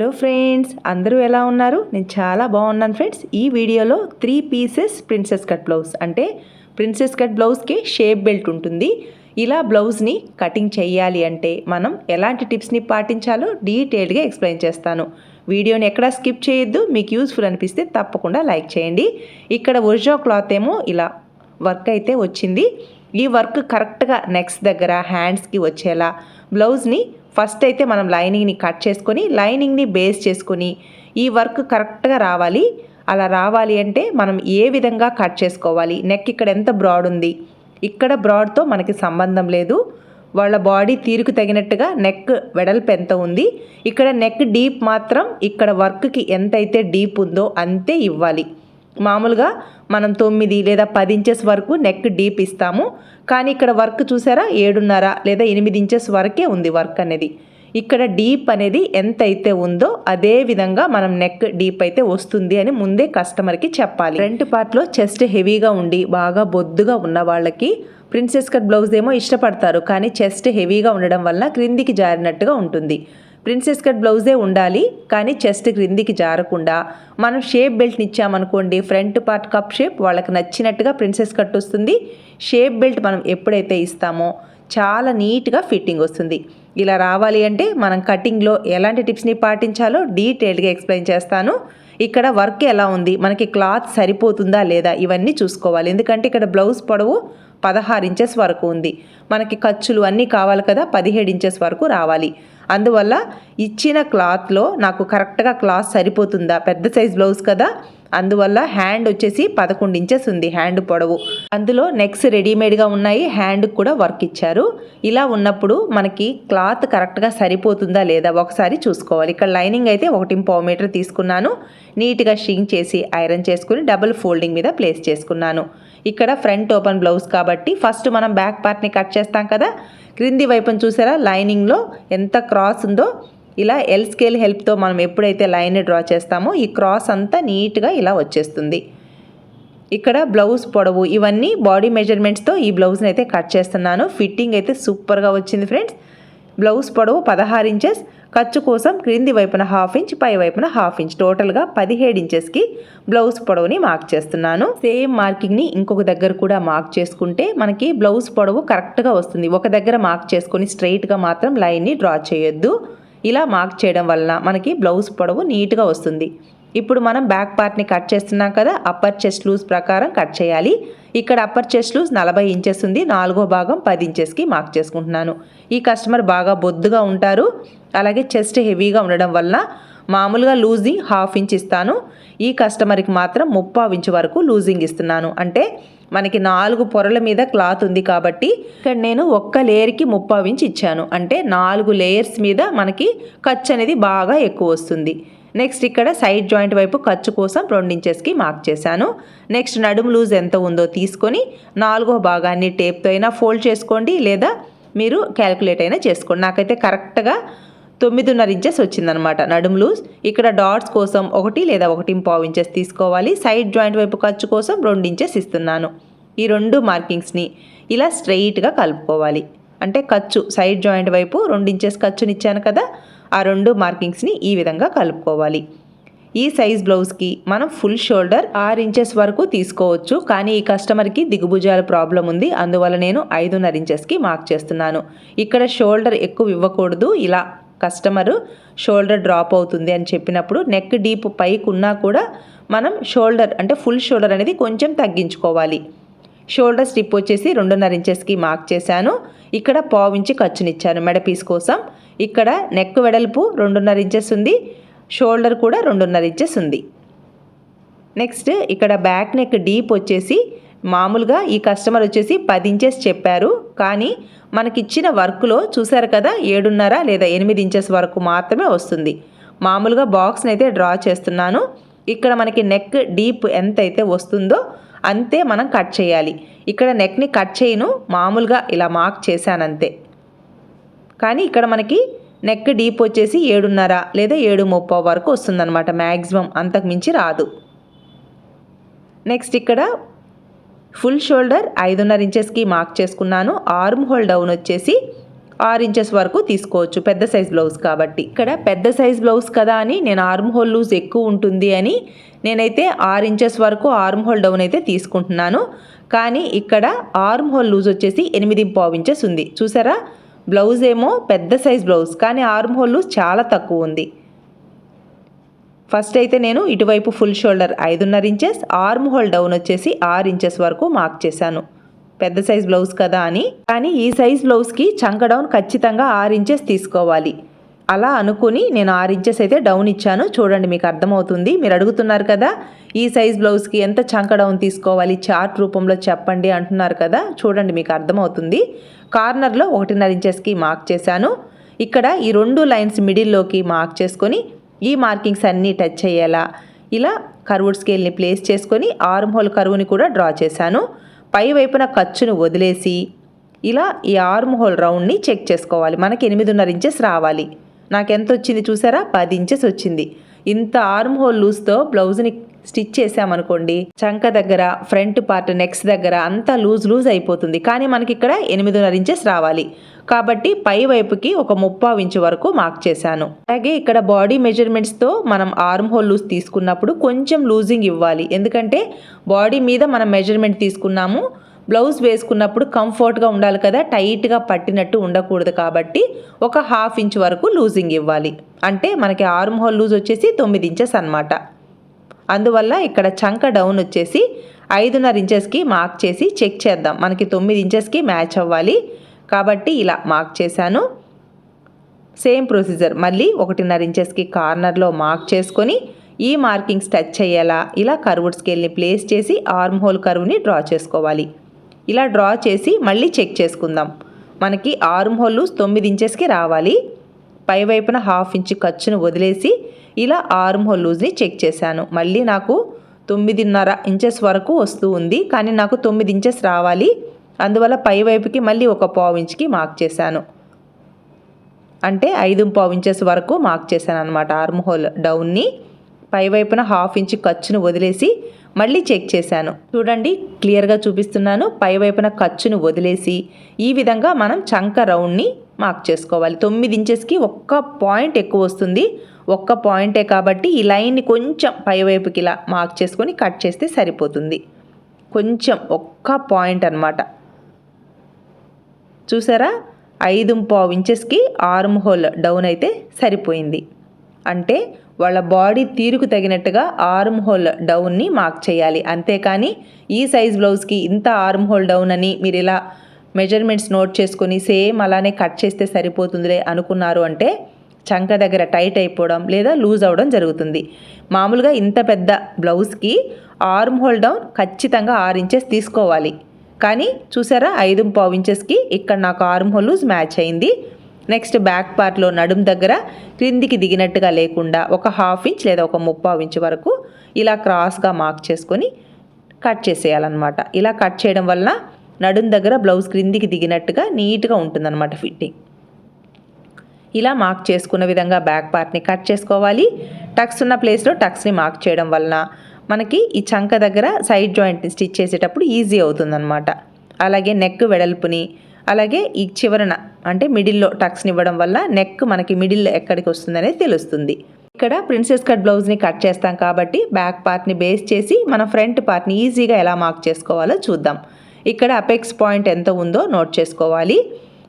Hello friends అందరూ ఎలా ఉన్నారు? నేను చాలా బాగున్నాను ఫ్రెండ్స్. ఈ వీడియోలో three pieces princess cut blouse. అంటే ప్రిన్సెస్ కట్ బ్లౌజ్కి షేప్ బెల్ట్ ఉంటుంది. ఇలా బ్లౌజ్ని కటింగ్ చేయాలి అంటే మనం ఎలాంటి టిప్స్ని పాటించాలో డీటెయిల్డ్గా ఎక్స్ప్లెయిన్ చేస్తాను. వీడియోని ఎక్కడా స్కిప్ చేయొద్దు. మీకు యూస్ఫుల్ అనిపిస్తే తప్పకుండా లైక్ చేయండి. ఇక్కడ ఒరిజినల్ క్లాత్ ఏమో ఇలా వర్క్ అయితే వచ్చింది. ఈ వర్క్ కరెక్ట్గా నెక్స్ దగ్గర హ్యాండ్స్కి వచ్చేలా బ్లౌజ్ని ఫస్ట్ అయితే మనం లైనింగ్ని కట్ చేసుకొని లైనింగ్ని బేస్ చేసుకొని ఈ వర్క్ కరెక్ట్గా రావాలి. అలా రావాలి అంటే మనం ఏ విధంగా కట్ చేసుకోవాలి? నెక్ ఇక్కడ ఎంత బ్రాడ్ ఉంది? ఇక్కడ బ్రాడ్తో మనకి సంబంధం లేదు. వాళ్ళ బాడీ తీరుకు తగినట్టుగా నెక్ వెడల్పు ఎంత ఉంది? ఇక్కడ నెక్ డీప్ మాత్రం ఇక్కడ వర్క్కి ఎంతైతే డీప్ ఉందో అంతే ఇవ్వాలి. మామూలుగా మనం తొమ్మిది లేదా పది ఇంచెస్ వరకు నెక్ డీప్ ఇస్తాము. కానీ ఇక్కడ వర్క్ చూసారా? ఏడున్నర లేదా ఎనిమిది ఇంచెస్ వరకే ఉంది వర్క్ అనేది. ఇక్కడ డీప్ అనేది ఎంత అయితే ఉందో అదే విధంగా మనం నెక్ డీప్ అయితే వస్తుంది అని ముందే కస్టమర్కి చెప్పాలి. ఫ్రంట్ పార్ట్లో చెస్ట్ హెవీగా ఉండి బాగా బొద్దుగా ఉన్న వాళ్ళకి ప్రిన్సెస్ కట్ బ్లౌజ్ ఏమో ఇష్టపడతారు. కానీ చెస్ట్ హెవీగా ఉండడం వల్ల క్రిందికి జారినట్టుగా ఉంటుంది. ప్రిన్సెస్ కట్ బ్లౌజే ఉండాలి కానీ చెస్ట్ క్రిందికి జారకుండా. మనం షేప్ బెల్ట్ని ఇచ్చామనుకోండి ఫ్రంట్ పార్ట్ కప్ షేప్ వాళ్ళకి నచ్చినట్టుగా ప్రిన్సెస్ కట్ వస్తుంది. షేప్ బెల్ట్ మనం ఎప్పుడైతే ఇస్తామో చాలా నీట్గా ఫిట్టింగ్ వస్తుంది. ఇలా రావాలి అంటే మనం కటింగ్లో ఎలాంటి టిప్స్ని పాటించాలో డీటెయిల్డ్గా ఎక్స్ప్లెయిన్ చేస్తాను. ఇక్కడ వర్క్ ఎలా ఉంది మనకి క్లాత్ సరిపోతుందా లేదా ఇవన్నీ చూసుకోవాలి. ఎందుకంటే ఇక్కడ బ్లౌజ్ పొడవు పదహారు ఇంచెస్ వరకు ఉంది. మనకి ఖర్చులు అన్నీ కావాలి కదా పదిహేడు ఇంచెస్ వరకు రావాలి. అందువల్ల ఇచ్చిన క్లాత్లో నాకు కరెక్ట్గా క్లాత్ సరిపోతుందా? పెద్ద సైజ్ బ్లౌజ్ కదా. అందువల్ల హ్యాండ్ వచ్చేసి పదకొండు ఇంచెస్ ఉంది హ్యాండ్ పొడవు. అందులో నెక్స్ రెడీమేడ్గా ఉన్నాయి హ్యాండ్కి కూడా వర్క్ ఇచ్చారు. ఇలా ఉన్నప్పుడు మనకి క్లాత్ కరెక్ట్గా సరిపోతుందా లేదా ఒకసారి చూసుకోవాలి. ఇక్కడ లైనింగ్ అయితే ఒకటి పావు మీటర్ తీసుకున్నాను. నీట్గా షింగ్ చేసి ఐరన్ చేసుకుని డబుల్ ఫోల్డింగ్ మీద ప్లేస్ చేసుకున్నాను. ఇక్కడ ఫ్రంట్ ఓపెన్ బ్లౌజ్ కాబట్టి ఫస్ట్ మనం బ్యాక్ పార్ట్ని కట్ చేస్తాం కదా. క్రింది వైపున చూసారా? లైనింగ్లో ఎంత క్రాస్ ఉందో ఇలా ఎల్ స్కేల్ హెల్ప్తో మనం ఎప్పుడైతే లైన్ డ్రా చేస్తామో ఈ క్రాస్ అంతా నీట్గా ఇలా వచ్చేస్తుంది. ఇక్కడ బ్లౌజ్ పొడవు ఇవన్నీ బాడీ మెజర్మెంట్స్తో ఈ బ్లౌజ్ని అయితే కట్ చేస్తున్నాను. ఫిట్టింగ్ అయితే సూపర్గా వచ్చింది ఫ్రెండ్స్. బ్లౌజ్ పొడవు పదహారు ఇంచెస్ ఖర్చు కోసం క్రింది వైపున హాఫ్ ఇంచ్ పై వైపున హాఫ్ ఇంచ్. టోటల్గా పదిహేడు ఇంచెస్కి బ్లౌజ్ పొడవుని మార్క్ చేస్తున్నాను. సేమ్ మార్కింగ్ని ఇంకొక దగ్గర కూడా మార్క్ చేసుకుంటే మనకి బ్లౌజ్ పొడవు కరెక్ట్గా వస్తుంది. ఒక దగ్గర మార్క్ చేసుకొని స్ట్రైట్గా మాత్రం లైన్ని డ్రా చేయొద్దు. ఇలా మార్క్ చేయడం వలన మనకి బ్లౌజ్ పొడవు నీట్గా వస్తుంది. ఇప్పుడు మనం బ్యాక్ పార్ట్ని కట్ చేస్తున్నాం కదా అప్పర్ చెస్ట్ లూజ్ ప్రకారం కట్ చేయాలి. ఇక్కడ అప్పర్ చెస్ట్ లూజ్ నలభై ఇంచెస్ ఉంది నాలుగో భాగం పది ఇంచెస్కి మార్క్ చేసుకుంటున్నాను. ఈ కస్టమర్ బాగా బొద్దుగా ఉంటారు అలాగే చెస్ట్ హెవీగా ఉండడం వల్ల మామూలుగా లూజింగ్ హాఫ్ ఇంచ్ ఇస్తాను. ఈ కస్టమర్కి మాత్రం ముప్పావు ఇంచ్ వరకు లూజింగ్ ఇస్తున్నాను. అంటే మనకి నాలుగు పొరల మీద క్లాత్ ఉంది కాబట్టి ఇక్కడ నేను ఒక్క లేయర్కి ముప్పావు ఇంచ్ ఇచ్చాను. అంటే నాలుగు లేయర్స్ మీద మనకి ఖర్చు అనేది బాగా ఎక్కువ వస్తుంది. నెక్స్ట్ ఇక్కడ సైడ్ జాయింట్ వైపు ఖర్చు కోసం రెండు ఇంచెస్కి మార్క్ చేశాను. నెక్స్ట్ నడుము లూజ్ ఎంత ఉందో తీసుకొని నాలుగో భాగాన్ని టేప్తో అయినా ఫోల్డ్ చేసుకోండి లేదా మీరు క్యాలిక్యులేట్ అయినా చేసుకోండి. నాకైతే కరెక్ట్గా తొమ్మిదిన్నర ఇంచెస్ వచ్చిందనమాట నడుము లూజ్. ఇక్కడ డాట్స్ కోసం ఒకటి లేదా ఒకటి పావు ఇంచెస్ తీసుకోవాలి. సైడ్ జాయింట్ వైపు ఖర్చు కోసం రెండు ఇంచెస్ ఇస్తున్నాను. ఈ రెండు మార్కింగ్స్ని ఇలా స్ట్రెయిట్గా కలుపుకోవాలి. అంటే ఖర్చు సైడ్ జాయింట్ వైపు రెండు ఇంచెస్ ఖర్చునిచ్చాను కదా ఆ రెండు మార్కింగ్స్ని ఈ విధంగా కలుపుకోవాలి. ఈ సైజ్ బ్లౌజ్కి మనం ఫుల్ షోల్డర్ ఆరు ఇంచెస్ వరకు తీసుకోవచ్చు. కానీ ఈ కస్టమర్కి దిగుభుజాల ప్రాబ్లం ఉంది. అందువల్ల నేను ఐదున్నర ఇంచెస్కి మార్క్ చేస్తున్నాను. ఇక్కడ షోల్డర్ ఎక్కువ ఇవ్వకూడదు. ఇలా కస్టమరు షోల్డర్ డ్రాప్ అవుతుంది అని చెప్పినప్పుడు నెక్ డీప్ పైకి ఉన్నా కూడా మనం షోల్డర్ అంటే ఫుల్ షోల్డర్ అనేది కొంచెం తగ్గించుకోవాలి. షోల్డర్ స్టిప్ వచ్చేసి రెండున్నర ఇంచెస్కి మార్క్ చేశాను. ఇక్కడ పావు ఇంచి ఖర్చునిచ్చాను మెడ పీస్ కోసం. ఇక్కడ నెక్ వెడల్పు రెండున్నర ఇంచెస్ ఉంది షోల్డర్ కూడా రెండున్నర ఇంచెస్ ఉంది. నెక్స్ట్ ఇక్కడ బ్యాక్ నెక్ డీప్ వచ్చేసి మామూలుగా ఈ కస్టమర్ వచ్చేసి పది ఇంచెస్ చెప్పారు కానీ మనకిచ్చిన వర్క్లో చూసారు కదా ఏడున్నర లేదా ఎనిమిది ఇంచెస్ వరకు మాత్రమే వస్తుంది. మామూలుగా బాక్స్ని అయితే డ్రా చేస్తున్నాను. ఇక్కడ మనకి నెక్ డీప్ ఎంత అయితే వస్తుందో అంతే మనం కట్ చేయాలి. ఇక్కడ నెక్ని కట్ చేయను మామూలుగా ఇలా మార్క్ చేశానంతే. కానీ ఇక్కడ మనకి నెక్ డీప్ వచ్చేసి ఏడున్నర లేదా ఏడు ముప్పై వరకు వస్తుందన్నమాట. మ్యాక్సిమం అంతకు మించి రాదు. నెక్స్ట్ ఇక్కడ ఫుల్ షోల్డర్ ఐదున్నర ఇంచెస్కి మార్క్ చేసుకున్నాను. ఆర్మ్ హోల్ డౌన్ వచ్చేసి ఆరు ఇంచెస్ వరకు తీసుకోవచ్చు. పెద్ద సైజ్ బ్లౌజ్ కాబట్టి. ఇక్కడ పెద్ద సైజ్ బ్లౌజ్ కదా అని నేను ఆర్మ్ హోల్ లూజ్ ఎక్కువ ఉంటుంది అని నేనైతే ఆరు ఇంచెస్ వరకు ఆర్మ్ హోల్ డౌన్ అయితే తీసుకుంటున్నాను. కానీ ఇక్కడ ఆర్మ్ హోల్ లూజ్ వచ్చేసి ఎనిమిది పావు ఇంచెస్ ఉంది. చూసారా? బ్లౌజ్ ఏమో పెద్ద సైజ్ బ్లౌజ్ కానీ ఆర్మ్ హోల్ చాలా తక్కువ ఉంది. ఫస్ట్ అయితే నేను ఇటువైపు ఫుల్ షోల్డర్ ఐదున్నర ఇంచెస్ ఆర్మ్ హోల్ డౌన్ వచ్చేసి ఆరు ఇంచెస్ వరకు మార్క్ చేశాను. పెద్ద సైజ్ బ్లౌజ్ కదా అని కానీ ఈ సైజ్ బ్లౌజ్కి చంక డౌన్ ఖచ్చితంగా ఆరు ఇంచెస్ తీసుకోవాలి. అలా అనుకుని నేను ఆరు ఇంచెస్ అయితే డౌన్ ఇచ్చాను. చూడండి మీకు అర్థమవుతుంది. మీరు అడుగుతున్నారు కదా ఈ సైజ్ బ్లౌజ్కి ఎంత చంక డౌన్ తీసుకోవాలి? చార్ట్ రూపంలో చెప్పండి అంటున్నారు కదా. చూడండి మీకు అర్థమవుతుంది. కార్నర్లో ఒకటిన్నర ఇంచెస్కి మార్క్ చేశాను. ఇక్కడ ఈ రెండు లైన్స్ మిడిల్లోకి మార్క్ చేసుకొని ఈ మార్కింగ్స్ అన్నీ టచ్ అయ్యేలా ఇలా కర్వుడ్ స్కేల్ని ప్లేస్ చేసుకొని ఆర్మ్ హోల్ కరువుని కూడా డ్రా చేశాను. పై వైపున ఖర్చును వదిలేసి ఇలా ఈ ఆర్మ్ హోల్ రౌండ్ని చెక్ చేసుకోవాలి. మనకి ఎనిమిదిన్నర ఇంచెస్ రావాలి. నాకు ఎంత వచ్చింది చూసారా? పది ఇంచెస్ వచ్చింది. ఇంత ఆర్మ్ హోల్ లూజ్తో బ్లౌజ్ని స్టిచ్ చేసామనుకోండి చంక దగ్గర ఫ్రంట్ పార్ట్ నెక్స్ దగ్గర అంతా లూజ్ లూజ్ అయిపోతుంది. కానీ మనకి ఇక్కడ ఎనిమిదిన్నర ఇంచెస్ రావాలి. కాబట్టి పై వైపుకి ఒక ముప్పావు ఇంచు వరకు మార్క్ చేశాను. అలాగే ఇక్కడ బాడీ మెజర్మెంట్స్తో మనం ఆర్మ్ హోల్ లూజ్ తీసుకున్నప్పుడు కొంచెం లూజింగ్ ఇవ్వాలి. ఎందుకంటే బాడీ మీద మనం మెజర్మెంట్ తీసుకున్నాము బ్లౌజ్ వేసుకున్నప్పుడు కంఫర్ట్గా ఉండాలి కదా టైట్గా పట్టినట్టు ఉండకూడదు కాబట్టి ఒక హాఫ్ ఇంచ్ వరకు లూజింగ్ ఇవ్వాలి. అంటే మనకి ఆర్మ్ హోల్ లూజ్ వచ్చేసి తొమ్మిది ఇంచెస్ అనమాట అందువల్ల ఇక్కడ చంక డౌన్ వచ్చేసి ఐదున్నర ఇంచెస్కి మార్క్ చేసి చెక్ చేద్దాం. మనకి తొమ్మిది ఇంచెస్కి మ్యాచ్ అవ్వాలి. కాబట్టి ఇలా మార్క్ చేశాను. Same procedure. మళ్ళీ ఒకటిన్నర ఇంచెస్కి కార్నర్లో మార్క్ చేసుకొని ఈ మార్కింగ్స్ టచ్ అయ్యేలా ఇలా కర్వుడ్ స్కేల్ని ప్లేస్ చేసి ఆర్మ్ హోల్ కర్వ్ని డ్రా చేసుకోవాలి. ఇలా డ్రా చేసి మళ్ళీ చెక్ చేసుకుందాం. మనకి ఆర్మ్ హోల్ తొమ్మిది ఇంచెస్కి రావాలి. పై వైపున హాఫ్ ఇంచ్ ఖర్చును వదిలేసి ఇలా ఆర్మ్ హోల్ లూజ్ని చెక్ చేశాను. మళ్ళీ నాకు తొమ్మిదిన్నర ఇంచెస్ వరకు వస్తూ ఉంది. కానీ నాకు తొమ్మిది ఇంచెస్ రావాలి. అందువల్ల పై వైపుకి మళ్ళీ ఒక పావు ఇంచ్కి మార్క్ చేశాను. అంటే ఐదు పావు ఇంచెస్ వరకు మార్క్ చేశాను అనమాట ఆర్మ్ హోల్ డౌన్ని. పై వైపున హాఫ్ ఇంచ్ ఖర్చును వదిలేసి మళ్ళీ చెక్ చేశాను. చూడండి క్లియర్గా చూపిస్తున్నాను. పై వైపున ఖర్చును వదిలేసి ఈ విధంగా మనం చంక రౌండ్ని మార్క్ చేసుకోవాలి. తొమ్మిది ఇంచెస్కి ఒక్క పాయింట్ ఎక్కువ వస్తుంది. ఒక్క పాయింటే కాబట్టి ఈ లైన్ని కొంచెం పైవైపుకి ఇలా మార్క్ చేసుకొని కట్ చేస్తే సరిపోతుంది. కొంచెం ఒక్క పాయింట్ అనమాట చూసారా? ఐదు పావు ఇంచెస్కి ఆర్మ్ హోల్ డౌన్ అయితే సరిపోయింది. అంటే వాళ్ళ బాడీ తీరుకు తగినట్టుగా ఆర్మ్ హోల్ డౌన్ని మార్క్ చేయాలి. అంతేకాని ఈ సైజ్ బ్లౌజ్కి ఇంత ఆర్మ్ హోల్ డౌన్ అని మీరు ఇలా మెజర్మెంట్స్ నోట్ చేసుకొని సేమ్ అలానే కట్ చేస్తే సరిపోతుందిలే అనుకున్నారు అంటే చంక దగ్గర టైట్ అయిపోవడం లేదా లూజ్ అవ్వడం జరుగుతుంది. మామూలుగా ఇంత పెద్ద బ్లౌజ్కి ఆర్మ్ హోల్ డౌన్ ఖచ్చితంగా ఆరు ఇంచెస్ తీసుకోవాలి. కానీ చూసారా ఐదు పావు ఇంచెస్కి ఇక్కడ నాకు ఆర్మ్ హోల్ లూజ్ మ్యాచ్ అయింది. నెక్స్ట్ బ్యాక్ పార్ట్లో నడుం దగ్గర క్రిందికి దిగినట్టుగా లేకుండా ఒక హాఫ్ ఇంచ్ లేదా ఒక ముప్పావు ఇంచ్ వరకు ఇలా క్రాస్గా మార్క్ చేసుకొని కట్ చేసేయాలన్నమాట. ఇలా కట్ చేయడం వల్ల నడుం దగ్గర బ్లౌజ్ క్రిందికి దిగినట్టుగా నీట్గా ఉంటుందన్నమాట ఫిట్టింగ్ ఇలా మార్క్ చేసుకున్న విధంగా బ్యాక్ పార్ట్ని కట్ చేసుకోవాలి. టక్స్ ఉన్న ప్లేస్లో టక్స్ని మార్క్ చేయడం వలన మనకి ఈ చంక దగ్గర సైడ్ జాయింట్ని స్టిచ్ చేసేటప్పుడు ఈజీ అవుతుందన్నమాట. అలాగే నెక్ వెడల్పుని అలాగే ఈ చివరన అంటే మిడిల్లో టక్స్ని ఇవ్వడం వల్ల నెక్ మనకి మిడిల్ ఎక్కడికి వస్తుందనేది తెలుస్తుంది. ఇక్కడ ప్రిన్సెస్ కట్ బ్లౌజ్ని కట్ చేస్తాం కాబట్టి బ్యాక్ పార్ట్ని బేస్ చేసి మన ఫ్రంట్ పార్ట్ని ఈజీగా ఎలా మార్క్ చేసుకోవాలో చూద్దాం. ఇక్కడ అపెక్స్ పాయింట్ ఎంత ఉందో నోట్ చేసుకోవాలి.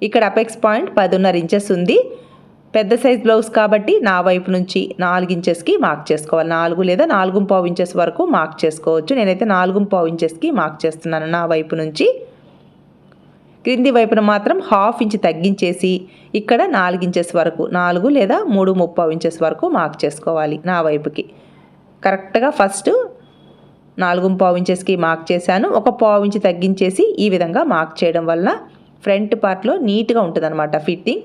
ఇక్కడ అపెక్స్ పాయింట్ పదిన్నర ఇంచెస్ ఉంది. పెద్ద సైజ్ బ్లౌజ్ కాబట్టి నా వైపు నుంచి నాలుగు ఇంచెస్కి మార్క్ చేసుకోవాలి. నాలుగు లేదా నాలుగు పావు ఇంచెస్ వరకు మార్క్ చేసుకోవచ్చు. నేనైతే నాలుగు పావు ఇంచెస్కి మార్క్ చేస్తున్నాను నా వైపు నుంచి. క్రింది వైపున మాత్రం హాఫ్ ఇంచ్ తగ్గించేసి ఇక్కడ నాలుగు ఇంచెస్ వరకు నాలుగు లేదా మూడు ముప్పావు ఇంచెస్ వరకు మార్క్ చేసుకోవాలి నా వైపుకి. కరెక్ట్గా ఫస్ట్ నాలుగు పావు ఇంచెస్కి మార్క్ చేశాను. ఒక పావు ఇంచ్ తగ్గించేసి ఈ విధంగా మార్క్ చేయడం వల్ల ఫ్రంట్ పార్ట్లో నీట్గా ఉంటుందన్నమాట ఫిట్టింగ్.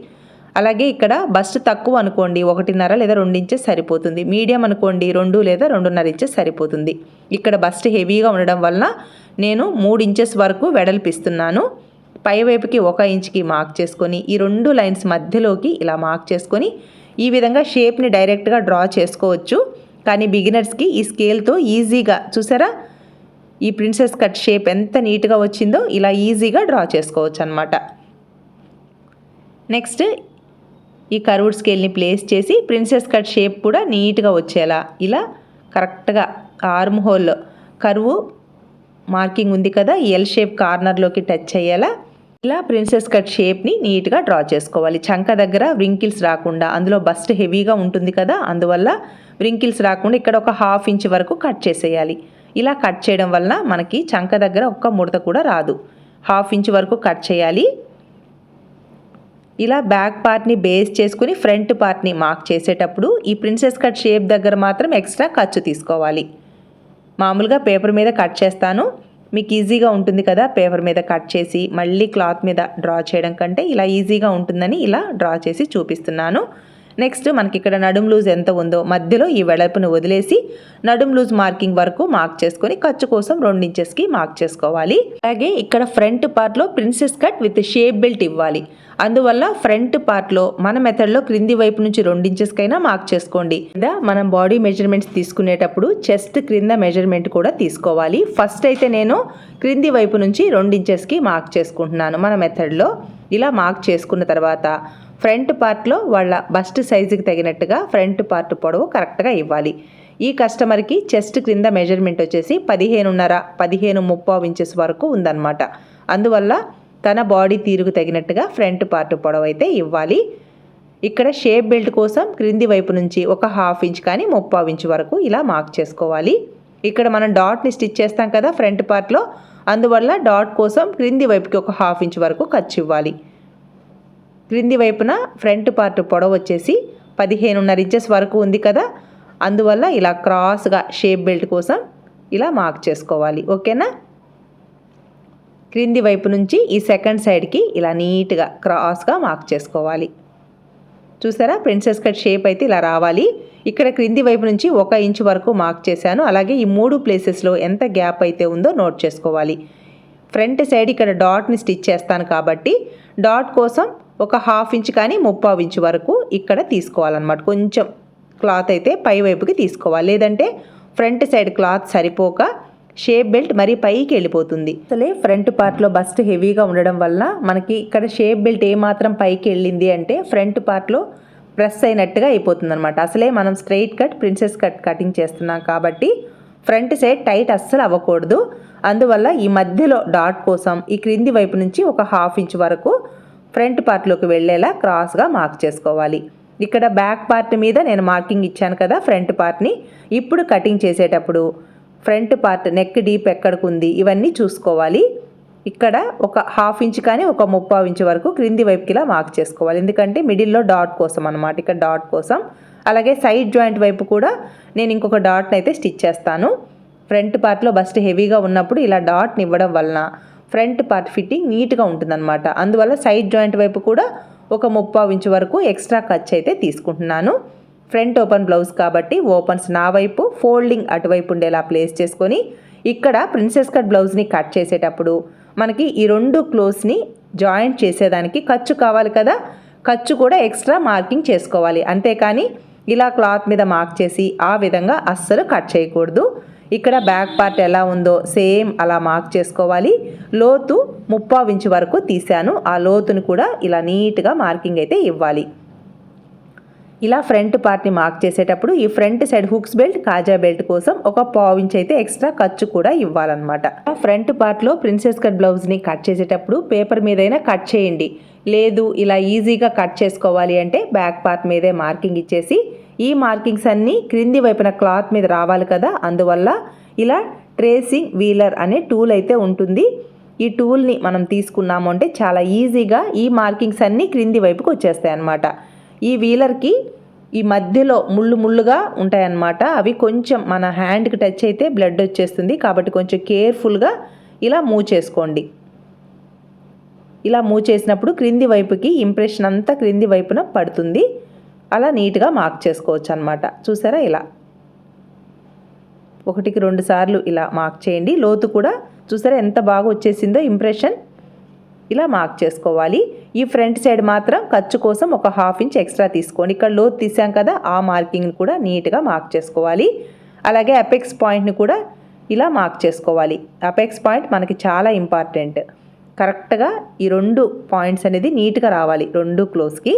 అలాగే ఇక్కడ బస్ట్ తక్కువ అనుకోండి ఒకటిన్నర లేదా రెండు ఇంచెస్ సరిపోతుంది. మీడియం అనుకోండి రెండు లేదా రెండున్నర ఇంచెస్ సరిపోతుంది. ఇక్కడ బస్ట్ హెవీగా ఉండడం వల్ల నేను మూడు ఇంచెస్ వరకు వెడల్పిస్తున్నాను. పై వైపుకి ఒక ఇంచ్కి మార్క్ చేసుకొని ఈ రెండు లైన్స్ మధ్యలోకి ఇలా మార్క్ చేసుకొని ఈ విధంగా షేప్ని డైరెక్ట్గా డ్రా చేసుకోవచ్చు. కానీ బిగినర్స్కి ఈ స్కేల్తో ఈజీగా చూసారా? ఈ ప్రిన్సెస్ కట్ షేప్ ఎంత నీట్గా వచ్చిందో ఇలా ఈజీగా డ్రా చేసుకోవచ్చు అనమాట నెక్స్ట్ ఈ కర్వ్డ్ స్కేల్ని ప్లేస్ చేసి ప్రిన్సెస్ కట్ షేప్ కూడా నీట్గా వచ్చేలా ఇలా కరెక్ట్గా ఆర్మ్ హోల్ కరువు మార్కింగ్ ఉంది కదా ఎల్ షేప్ కార్నర్లోకి టచ్ అయ్యేలా ఇలా ప్రిన్సెస్ కట్ షేప్ని నీట్గా డ్రా చేసుకోవాలి. చంక దగ్గర వ్రింకిల్స్ రాకుండా అందులో బస్ట్ హెవీగా ఉంటుంది కదా అందువల్ల వ్రింకిల్స్ రాకుండా ఇక్కడ ఒక హాఫ్ ఇంచ్ వరకు కట్ చేసేయాలి. ఇలా కట్ చేయడం వలన మనకి చంక దగ్గర ఒక్క ముడత కూడా రాదు. హాఫ్ ఇంచ్ వరకు కట్ చేయాలి. ఇలా బ్యాక్ పార్ట్ని బేస్ చేసుకుని ఫ్రంట్ పార్ట్ని మార్క్ చేసేటప్పుడు ఈ ప్రిన్సెస్ కట్ షేప్ దగ్గర మాత్రం ఎక్స్ట్రా ఖర్చు తీసుకోవాలి. మామూలుగా పేపర్ మీద కట్ చేస్తాను. మీకు ఈజీగా ఉంటుంది కదా పేపర్ మీద కట్ చేసి మళ్ళీ క్లాత్ మీద డ్రా చేయడం కంటే ఇలా ఈజీగా ఉంటుందని ఇలా డ్రా చేసి చూపిస్తున్నాను. నెక్స్ట్ మనకి ఇక్కడ నడుం లూజ్ ఎంత ఉందో మధ్యలో ఈ వెడల్పును వదిలేసి నడుం లూజ్ మార్కింగ్ వరకు మార్క్ చేసుకొని ఖర్చు కోసం రెండించెస్కి మార్క్ చేసుకోవాలి. అలాగే ఇక్కడ ఫ్రంట్ పార్ట్లో princess cut with shape belt ఇవ్వాలి. అందువల్ల ఫ్రంట్ పార్ట్లో మన మెథడ్లో క్రింది వైపు నుంచి రెండించెస్కైనా మార్క్ చేసుకోండి. లేదా మనం బాడీ మెజర్మెంట్స్ తీసుకునేటప్పుడు చెస్ట్ క్రింద మెజర్మెంట్ కూడా తీసుకోవాలి. ఫస్ట్ అయితే నేను క్రింది వైపు నుంచి రెండు ఇంచెస్కి మార్క్ చేసుకుంటున్నాను మన మెథడ్లో. ఇలా మార్క్ చేసుకున్న తర్వాత ఫ్రంట్ పార్ట్లో వాళ్ళ బస్ట్ సైజుకి తగినట్టుగా ఫ్రంట్ పార్ట్ పొడవు కరెక్ట్గా ఇవ్వాలి. ఈ కస్టమర్కి చెస్ట్ క్రింద మెజర్మెంట్ వచ్చేసి పదిహేనున్నర పదిహేను ముప్పావు ఇంచెస్ వరకు ఉందన్నమాట. అందువల్ల తన బాడీ తీరుకు తగినట్టుగా ఫ్రంట్ పార్ట్ పొడవు అయితే ఇవ్వాలి. ఇక్కడ షేప్ బెల్ట్ కోసం క్రింది వైపు నుంచి ఒక హాఫ్ ఇంచ్ కానీ ముప్పావు ఇంచ్ వరకు ఇలా మార్క్ చేసుకోవాలి. ఇక్కడ మనం డాట్ని స్టిచ్ చేస్తాం కదా ఫ్రంట్ పార్ట్లో అందువల్ల డాట్ కోసం క్రింది వైపుకి ఒక హాఫ్ ఇంచ్ వరకు ఖర్చు ఇవ్వాలి. క్రింది వైపున ఫ్రంట్ పార్ట్ పొడవు వచ్చేసి పదిహేనున్నర ఇంచెస్ వరకు ఉంది కదా అందువల్ల ఇలా క్రాస్గా షేప్ బెల్ట్ కోసం ఇలా మార్క్ చేసుకోవాలి. ఓకేనా? క్రింది వైపు నుంచి ఈ సెకండ్ సైడ్కి ఇలా నీట్గా క్రాస్గా మార్క్ చేసుకోవాలి. చూసారా? ప్రిన్సెస్ కట్ షేప్ అయితే ఇలా రావాలి. ఇక్కడ క్రింది వైపు నుంచి ఒక ఇంచు వరకు మార్క్ చేశాను. అలాగే ఈ మూడు ప్లేసెస్లో ఎంత గ్యాప్ అయితే ఉందో నోట్ చేసుకోవాలి. ఫ్రంట్ సైడ్ ఇక్కడ డాట్ని స్టిచ్ చేస్తాను కాబట్టి డాట్ కోసం ఒక హాఫ్ ఇంచ్ కానీ ముప్పావు ఇంచు వరకు ఇక్కడ తీసుకోవాలన్నమాట. కొంచెం క్లాత్ అయితే పై వైపుకి తీసుకోవాలి. లేదంటే ఫ్రంట్ సైడ్ క్లాత్ సరిపోక షేప్ బెల్ట్ మరీ పైకి వెళ్ళిపోతుంది. అసలే ఫ్రంట్ పార్ట్లో బస్ట్ హెవీగా ఉండడం వల్ల మనకి ఇక్కడ షేప్ బెల్ట్ ఏమాత్రం పైకి వెళ్ళింది అంటే ఫ్రంట్ పార్ట్లో ప్రెస్ అయినట్టుగా అయిపోతుంది అనమాట అసలే మనం straight cut princess cut cutting చేస్తున్నాం కాబట్టి ఫ్రంట్ సైడ్ టైట్ అస్సలు అవ్వకూడదు. అందువల్ల ఈ మధ్యలో డాట్ కోసం ఈ క్రింది వైపు నుంచి ఒక హాఫ్ ఇంచ్ వరకు ఫ్రంట్ పార్ట్లోకి వెళ్ళేలా క్రాస్గా మార్క్ చేసుకోవాలి. ఇక్కడ బ్యాక్ పార్ట్ మీద నేను మార్కింగ్ ఇచ్చాను కదా ఫ్రంట్ పార్ట్ని ఇప్పుడు కటింగ్ చేసేటప్పుడు ఫ్రంట్ పార్ట్ నెక్ డీప్ ఎక్కడికి ఉంది ఇవన్నీ చూసుకోవాలి. ఇక్కడ ఒక హాఫ్ ఇంచ్ కానీ ఒక ముప్పావు ఇంచ్ వరకు క్రింది వైపుకి ఇలా మార్క్ చేసుకోవాలి. ఎందుకంటే మిడిల్లో డాట్ కోసం అనమాట ఇక్కడ డాట్ కోసం. అలాగే సైడ్ జాయింట్ వైపు కూడా నేను ఇంకొక డాట్ని అయితే స్టిచ్ చేస్తాను. ఫ్రంట్ పార్ట్లో బస్ట్ హెవీగా ఉన్నప్పుడు ఇలా డాట్ని ఇవ్వడం వలన ఫ్రంట్ పార్ట్ ఫిట్టింగ్ నీట్గా ఉంటుందన్నమాట. అందువల్ల సైడ్ జాయింట్ వైపు కూడా ఒక ముప్పావు ఇంచు వరకు ఎక్స్ట్రా ఖర్చు అయితే తీసుకుంటున్నాను. ఫ్రంట్ ఓపెన్ బ్లౌజ్ కాబట్టి ఓపెన్స్ నా వైపు ఫోల్డింగ్ అటువైపు ఉండేలా ప్లేస్ చేసుకొని ఇక్కడ ప్రిన్సెస్ కట్ బ్లౌజ్ని కట్ చేసేటప్పుడు మనకి ఈ రెండు క్లోత్స్ని జాయింట్ చేసేదానికి ఖర్చు కావాలి కదా. ఖర్చు కూడా ఎక్స్ట్రా మార్కింగ్ చేసుకోవాలి. అంతేకాని ఇలా క్లాత్ మీద మార్క్ చేసి ఆ విధంగా అస్సలు కట్ చేయకూడదు. ఇక్కడ బ్యాక్ పార్ట్ ఎలా ఉందో సేమ్ అలా మార్క్ చేసుకోవాలి. లోతు ముప్పావించి ఇంచు వరకు తీశాను. ఆ లోతును కూడా ఇలా నీట్గా మార్కింగ్ అయితే ఇవ్వాలి. ఇలా ఫ్రంట్ పార్ట్ని మార్క్ చేసేటప్పుడు ఈ ఫ్రంట్ సైడ్ హుక్స్ బెల్ట్ కాజా బెల్ట్ కోసం ఒక పావు ఇంచ్ అయితే ఎక్స్ట్రా ఖర్చు కూడా ఇవ్వాలన్నమాట. ఫ్రంట్ పార్ట్లో ప్రిన్సెస్ కట్ బ్లౌజ్ని కట్ చేసేటప్పుడు పేపర్ మీదైనా కట్ చేయండి. లేదు ఇలా ఈజీగా కట్ చేసుకోవాలి అంటే బ్యాక్ పార్ట్ మీదే మార్కింగ్ ఇచ్చేసి ఈ మార్కింగ్స్ అన్నీ క్రింది వైపున క్లాత్ మీద రావాలి కదా అందువల్ల ఇలా ట్రేసింగ్ వీలర్ అనే టూల్ అయితే ఉంటుంది. ఈ టూల్ని మనం తీసుకున్నాము అంటే చాలా ఈజీగా ఈ మార్కింగ్స్ అన్నీ క్రింది వైపుకి వచ్చేస్తాయి అన్నమాట ఈ వీలర్కి ఈ మధ్యలో ముళ్ళు ముళ్ళుగా ఉంటాయన్నమాట. అవి కొంచెం మన హ్యాండ్కి టచ్ అయితే బ్లడ్ వచ్చేస్తుంది. కాబట్టి కొంచెం కేర్ఫుల్గా ఇలా మూవ్ చేసుకోండి. ఇలా మూవ్ చేసినప్పుడు క్రింది వైపుకి ఇంప్రెషన్ అంతా క్రింది వైపున పడుతుంది. అలా నీట్గా మార్క్ చేసుకోవచ్చు అనమాట చూసారా ఇలా? ఒకటికి రెండు సార్లు ఇలా మార్క్ చేయండి. లోతు కూడా చూసారా ఎంత బాగా వచ్చేసిందో ఇంప్రెషన్ ఇలా మార్క్ చేసుకోవాలి. ఈ ఫ్రంట్ సైడ్ మాత్రం ఖర్చు కోసం ఒక హాఫ్ ఇంచ్ ఎక్స్ట్రా తీసుకోండి. ఇక్కడ లోతు తీసాం కదా ఆ మార్కింగ్ని కూడా నీట్గా మార్క్ చేసుకోవాలి. అలాగే అపెక్స్ పాయింట్ని కూడా ఇలా మార్క్ చేసుకోవాలి. అపెక్స్ పాయింట్ మనకి చాలా ఇంపార్టెంట్. కరెక్ట్గా ఈ రెండు పాయింట్స్ అనేది నీట్గా రావాలి రెండు క్లోజ్కి.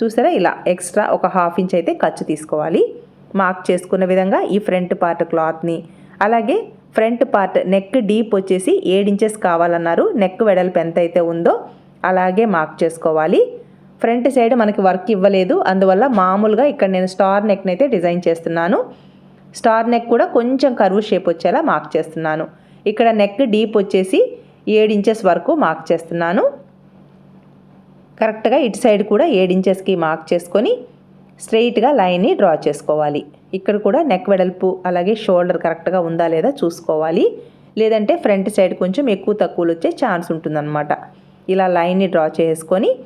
చూసారా? ఇలా ఎక్స్ట్రా ఒక హాఫ్ ఇంచ్ అయితే ఖర్చు తీసుకోవాలి. మార్క్ చేసుకున్న విధంగా ఈ ఫ్రంట్ పార్ట్ క్లాత్ని. అలాగే ఫ్రంట్ పార్ట్ నెక్ డీప్ వచ్చేసి ఏడు ఇంచెస్ కావాలన్నారు. నెక్ వెడల్పు ఎంత అయితే ఉందో అలాగే మార్క్ చేసుకోవాలి. ఫ్రంట్ సైడ్ మనకి వర్క్ ఇవ్వలేదు. అందువల్ల మామూలుగా ఇక్కడ నేను స్టార్ నెక్ని అయితే డిజైన్ చేస్తున్నాను. స్టార్ నెక్ కూడా కొంచెం కరువు షేప్ వచ్చేలా మార్క్ చేస్తున్నాను. ఇక్కడ నెక్ డీప్ వచ్చేసి ఏడు ఇంచెస్ వరకు మార్క్ చేస్తున్నాను. కరెక్ట్గా ఇటు సైడ్ కూడా ఏడు ఇంచెస్కి మార్క్ చేసుకొని స్ట్రెయిట్గా లైన్ని డ్రా చేసుకోవాలి. ఇక్కడ కూడా నెక్ వెడల్పు అలాగే షోల్డర్ కరెక్ట్గా ఉందా లేదా చూసుకోవాలి. లేదంటే ఫ్రంట్ సైడ్ కొంచెం ఎక్కువ తక్కువలు వచ్చే ఛాన్స్ ఉంటుందన్నమాట. ఇలా లైన్ని డ్రా చేసుకొని